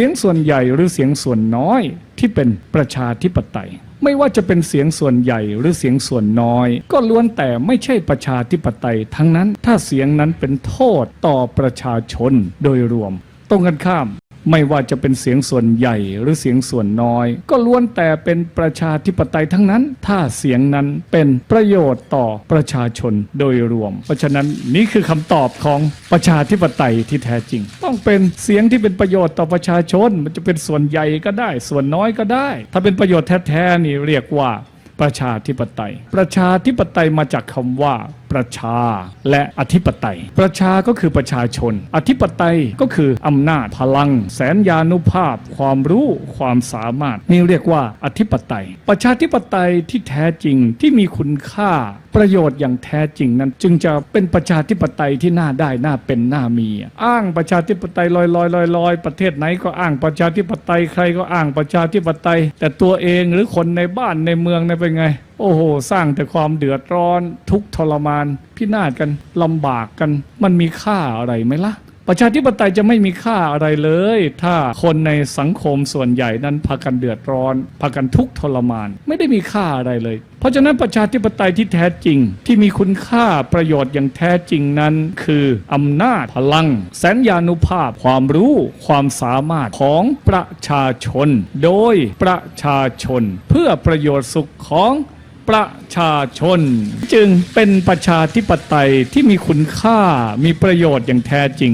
สียงส่วนใหญ่หรือเสียงส่วนน้อยที่เป็นประชาธิปไตย ไม่ว่าจะเป็นเสียงส่วนใหญ่หรือเสียงส่วนน้อย ก็ล้วนแต่ไม่ใช่ประชาธิปไตย ทั้งนั้นถ้าเสียงนั้นเป็นโทษต่อประชาชนโดยรวม ตรงกันข้าม ไม่ว่าจะเป็นเสียงส่วนใหญ่หรือเสียงส่วนน้อย ก็ล้วนแต่เป็นประชาธิปไตยทั้งนั้น ถ้าเสียงนั้นเป็นประโยชน์ต่อประชาชนโดยรวม เพราะฉะนั้นนี่คือคำตอบของประชาธิปไตยที่แท้จริง ต้องเป็นเสียงที่เป็นประโยชน์ต่อประชาชน มันจะเป็นส่วนใหญ่ก็ได้ ส่วนน้อยก็ได้ ถ้าเป็นประโยชน์แท้ๆนี่เรียกว่าประชาธิปไตย ประชาธิปไตยมาจากคำว่าประชาและอธิปไตย ประชาก็คือประชาชน อธิปไตยก็คืออำนาจพลัง แสนยานุภาพ ความรู้ความสามารถ นี่เรียกว่าอธิปไตย ประชาธิปไตยที่แท้จริงที่มีคุณค่าประโยชน์อย่างแท้จริงนั้น จึงจะเป็นประชาธิปไตยที่น่าได้น่าเป็นน่ามี อ้างประชาธิปไตยลอยลอยลอยลอยประเทศไหนก็อ้างประชาธิปไตยใครก็อ้างประชาธิปไตย แต่ตัวเองหรือคนในบ้านในเมืองเนี่ยเป็นไง โอ้โห สร้างแต่ความเดือดร้อน ทุกทรมาน พินาศกันลำบากกัน มันมีค่าอะไรไหมล่ะ ประชาธิปไตยจะไม่มีค่าอะไรเลย ถ้าคนในสังคมส่วนใหญ่นั้นพากันเดือดร้อนพากันทุกทรมาน ไม่ได้มีค่าอะไรเลย เพราะฉะนั้นประชาธิปไตยที่แท้จริง ที่มีคุณค่าประโยชน์อย่างแท้จริงนั้น คืออำนาจพลัง แสนยานุภาพ ความรู้ ความสามารถของประชาชน โดยประชาชน เพื่อประโยชน์สุขของ ประชาชน จึงเป็นประชาธิปไตยที่มีคุณค่ามีประโยชน์อย่างแท้จริง